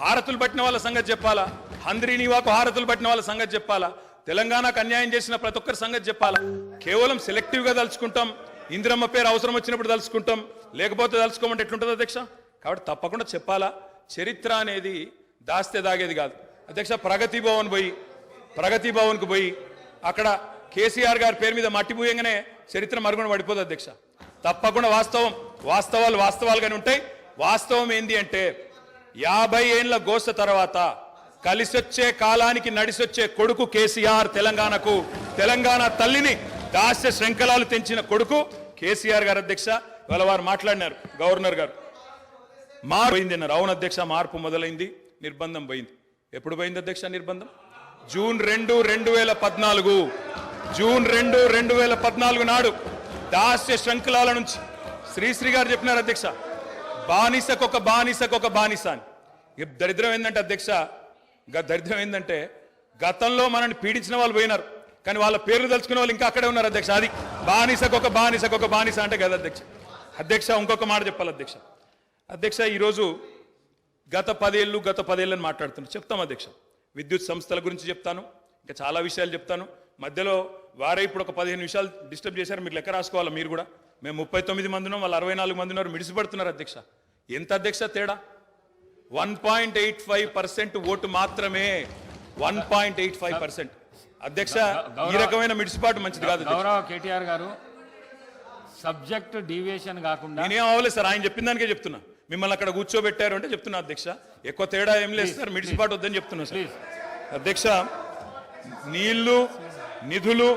హారతులు పట్టిన వాళ్ళ సంగతి చెప్పాలా? హంద్రీనివాకు హారతులు పట్టిన వాళ్ళ సంగతి చెప్పాలా? తెలంగాణకు అన్యాయం చేసిన ప్రతి ఒక్కరి సంగతి చెప్పాలా? కేవలం సెలెక్టివ్గా తలుచుకుంటాం ఇందిరమ్మ పేరు అవసరం వచ్చినప్పుడు తలుచుకుంటాం లేకపోతే తలుచుకోమంటే ఎట్లుంటుంది అధ్యక్ష? కాబట్టి తప్పకుండా చెప్పాలా? చరిత్ర అనేది దాస్తే దాగేది కాదు. అధ్యక్ష ప్రగతి భవన్ పోయి ప్రగతి భవన్కు పోయి అక్కడ కేసీఆర్ గారి పేరు మీద మట్టిపోయంగానే చరిత్ర మరుగున పడిపోదు అధ్యక్ష. తప్పకుండా వాస్తవం వాస్తవాలు వాస్తవాలుగానే ఉంటాయి. వాస్తవం ఏంది అంటే యాభై ఏండ్ల గోస తర్వాత కలిసొచ్చే కాలానికి నడిసొచ్చే కొడుకు కేసీఆర్ తెలంగాణకు. తెలంగాణ తల్లిని దాస్య శృంఖలాలు తెంచిన కొడుకు కేసీఆర్ గారు అధ్యక్ష. ఇవాళ వారు మాట్లాడినారు గవర్నర్ గారు. మార్పు పోయింది అన్నారు అవును అధ్యక్ష మార్పు మొదలైంది నిర్బంధం పోయింది. ఎప్పుడు పోయింది అధ్యక్ష నిర్బంధం? జూన్ రెండు రెండు వేల పద్నాలుగు. జూన్ రెండు రెండు వేల పద్నాలుగు నాడు దాస్య శృంఖలాల నుంచి. శ్రీశ్రీ గారు చెప్పినారు అధ్యక్ష బానిసకొక బానిసకొక బానిస అని. దరిద్రం ఏంటంటే అధ్యక్ష గ దరిద్రం ఏంటంటే గతంలో మనల్ని పీడించిన వాళ్ళు పోయినారు కానీ వాళ్ళ పేర్లు తెలుసుకునే వాళ్ళు ఇంకా అక్కడే ఉన్నారు అధ్యక్ష. అది బానిసకొక బానిసకొక బానిస అంటే కదా అధ్యక్ష. అధ్యక్ష ఇంకొక మాట చెప్పాలి అధ్యక్ష. అధ్యక్ష ఈరోజు గత పదేళ్ళు గత పదేళ్ళని మాట్లాడుతున్నాను చెప్తాం అధ్యక్ష. విద్యుత్ సంస్థల గురించి చెప్తాను ఇంకా చాలా విషయాలు చెప్తాను. మధ్యలో వారే ఇప్పుడు ఒక పదిహేను విషయాలు డిస్టర్బ్ చేశారు మీరు లెక్క రాసుకోవాలి మీరు కూడా? మేము ముప్పై తొమ్మిది మంది ఉన్నాం వాళ్ళు అరవై నాలుగు మంది ఉన్నారు మిడిసిపడుతున్నారు అధ్యక్ష. ఎంత అధ్యక్ష తేడా? One point eight five percent vote మాత్రమే. One point eight five percent. అధ్యక్ష ఈ రకమైన మిడిసిపాటు మంచిది కాదు. గౌరవ కేటీఆర్ గారు సబ్జెక్ట్ డీవియేషన్ కాకుండా నేనేం అవ్వలేదు సార్ ఆయన చెప్పిన దానికే చెప్తున్నా. మిమ్మల్ని అక్కడ కూర్చోబెట్టారు అంటే చెప్తున్నా అధ్యక్ష. ఎక్కువ తేడా ఏం లేదు సార్ మిడిసిపాటు వద్దని చెప్తున్నా సార్. అధ్యక్ష నీళ్ళు నిధులు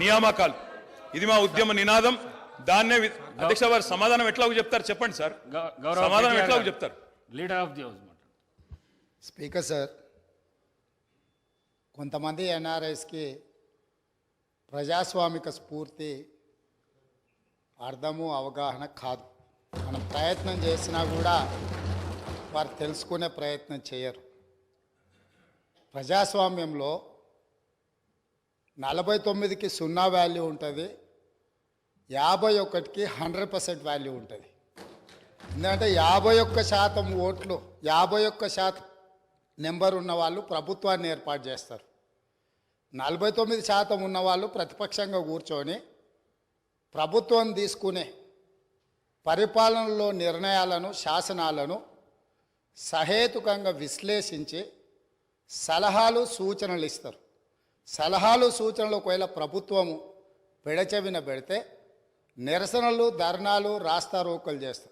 నియామకాలు. ఇది మా ఉద్యమ నినాదం. దాన్నే అధ్యక్ష వారు సమాధానం ఎట్లాగో చెప్తారు చెప్పండి సార్. సమాధానం ఎట్లాగో గారు, చెప్తారు? Leader of the house speaker sir కొంతమంది ఎన్ఆర్ఐస్కి ప్రజాస్వామిక స్ఫూర్తి అర్థము అవగాహన కాదు. మనం ప్రయత్నం చేసినా కూడా వారు తెలుసుకునే ప్రయత్నం చేయరు. ప్రజాస్వామ్యంలో నలభై తొమ్మిదికి సున్నా వాల్యూ ఉంటుంది యాభై ఒకటికి హండ్రెడ్ పర్సెంట్ వాల్యూ ఉంటుంది. ఎందుకంటే యాభై ఒక్క శాతం ఓట్లు యాభై ఒక్క శాతం నెంబర్ ఉన్న వాళ్ళు ప్రభుత్వాన్ని ఏర్పాటు చేస్తారు. నలభై తొమ్మిది శాతం ఉన్నవాళ్ళు ప్రతిపక్షంగా కూర్చొని ప్రభుత్వం తీసుకునే పరిపాలనలో నిర్ణయాలను శాసనాలను సహేతుకంగా విశ్లేషించి సలహాలు సూచనలు ఇస్తారు. సలహాలు సూచనలు ఒకవేళ ప్రభుత్వము పెడచెవిన పెడితే నిరసనలు ధర్నాలు రాస్తారోకలు చేస్తారు.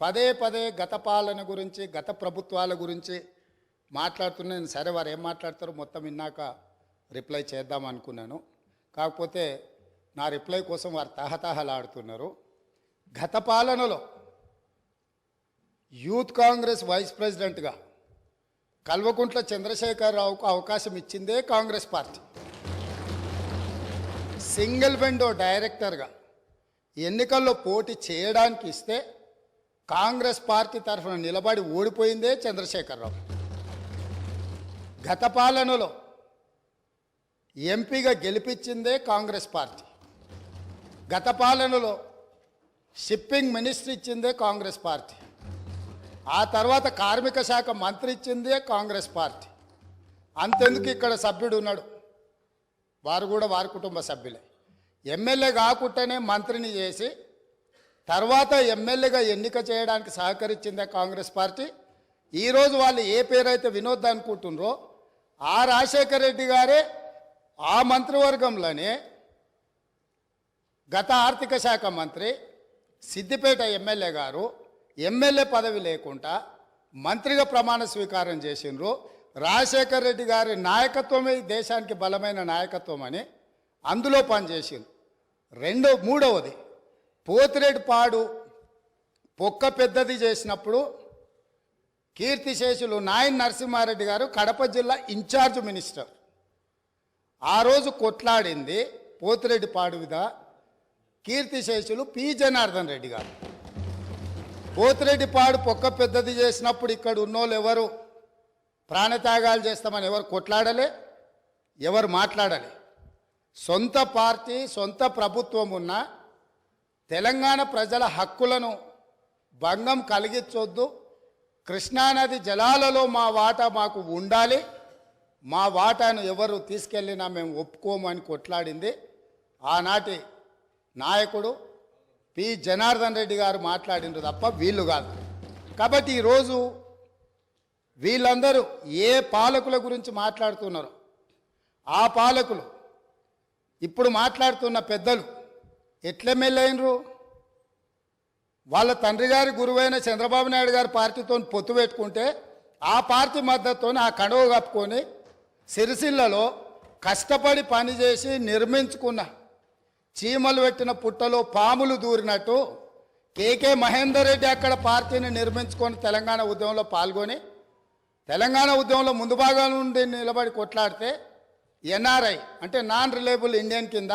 పదే పదే గత పాలన గురించి గత ప్రభుత్వాల గురించి మాట్లాడుతున్నాను సరే వారు ఏం మాట్లాడతారో మొత్తం విన్నాక రిప్లై చేద్దాం అనుకున్నాను. కాకపోతే నా రిప్లై కోసం వారు తహతహలాడుతున్నారు. గత పాలనలో యూత్ కాంగ్రెస్ వైస్ ప్రెసిడెంట్గా కల్వకుంట్ల చంద్రశేఖరరావుకు అవకాశం ఇచ్చిందే కాంగ్రెస్ పార్టీ. సింగిల్ విండో డైరెక్టర్గా ఎన్నికల్లో పోటీ చేయడానికి ఇస్తే కాంగ్రెస్ పార్టీ తరఫున నిలబడి ఓడిపోయిందే చంద్రశేఖరరావు. గత పాలనలో ఎంపీగా గెలిపించిందే కాంగ్రెస్ పార్టీ. గత పాలనలో షిప్పింగ్ మినిస్టర్ ఇచ్చిందే కాంగ్రెస్ పార్టీ. ఆ తర్వాత కార్మిక శాఖ మంత్రి ఇచ్చిందే కాంగ్రెస్ పార్టీ. అంతెందుకు ఇక్కడ సభ్యుడు ఉన్నాడు? వారు కూడా వారి కుటుంబ సభ్యులే. ఎమ్మెల్యే కాకుండానే మంత్రిని చేసి తర్వాత ఎమ్మెల్యేగా ఎన్నిక చేయడానికి సహకరించిందే కాంగ్రెస్ పార్టీ. ఈరోజు వాళ్ళు ఏ పేరైతే వినోద్ అనుకుంటున్నారో ఆ రాజశేఖర రెడ్డి గారే ఆ మంత్రివర్గంలోనే గత ఆర్థిక శాఖ మంత్రి సిద్దిపేట ఎమ్మెల్యే గారు ఎమ్మెల్యే పదవి లేకుండా మంత్రిగా ప్రమాణ స్వీకారం చేసిండ్రు. రాజశేఖర రెడ్డి గారి నాయకత్వమే దేశానికి బలమైన నాయకత్వం అని అందులో పనిచేసిండ్రు. రెండో మూడవది పోతిరెడ్డి పాడు పొక్క పెద్దది చేసినప్పుడు కీర్తిశేషులు నాయన్ నరసింహారెడ్డి గారు కడప జిల్లా ఇన్ఛార్జ్ మినిస్టర్. ఆ రోజు కొట్లాడింది పోతిరెడ్డి పాడువిద కీర్తిశేషులు పి. జనార్దన్ రెడ్డి గారు. పోతిరెడ్డి పాడు పొక్క పెద్దది చేసినప్పుడు ఇక్కడ ఉన్నోళ్ళు ఎవరు? ప్రాణత్యాగాలు చేస్తామని ఎవరు కొట్లాడలే? ఎవరు మాట్లాడలే? సొంత పార్టీ సొంత ప్రభుత్వం ఉన్న తెలంగాణ ప్రజల హక్కులను భంగం కలిగించొద్దు. కృష్ణానది జలాలలో మా వాటా మాకు ఉండాలి. మా వాటాను ఎవరు తీసుకెళ్ళినా మేము ఒప్పుకోమని కొట్లాడింది. ఆనాటి నాయకుడు పి. జనార్దన్ రెడ్డి గారు మాట్లాడినారు తప్ప వీళ్ళు కాదు. కాబట్టి ఈరోజు వీళ్ళందరూ ఏ పాలకుల గురించి మాట్లాడుతున్నారు? ఆ పాలకులు ఇప్పుడు మాట్లాడుతున్న పెద్దలు ఎట్లెమ్మెల్యేనరు వాళ్ళ తండ్రి గారి గురువైన చంద్రబాబు నాయుడు గారి పార్టీతో పొత్తు పెట్టుకుంటే ఆ పార్టీ మద్దతుతో ఆ కడువ కప్పుకొని సిరిసిల్లలో కష్టపడి పనిచేసి నిర్మించుకున్న చీమలు పెట్టిన పుట్టలో పాములు దూరినట్టు కేకే మహేందర్ రెడ్డి అక్కడ పార్టీని నిర్మించుకొని తెలంగాణ ఉద్యమంలో పాల్గొని తెలంగాణ ఉద్యమంలో ముందు భాగం నుండి నిలబడి కొట్లాడితే ఎన్ఆర్ఐ అంటే నాన్ రిలయబుల్ ఇండియన్ కింద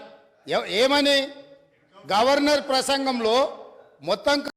ఏమని? గవర్నర్ ప్రసంగంలో మొత్తం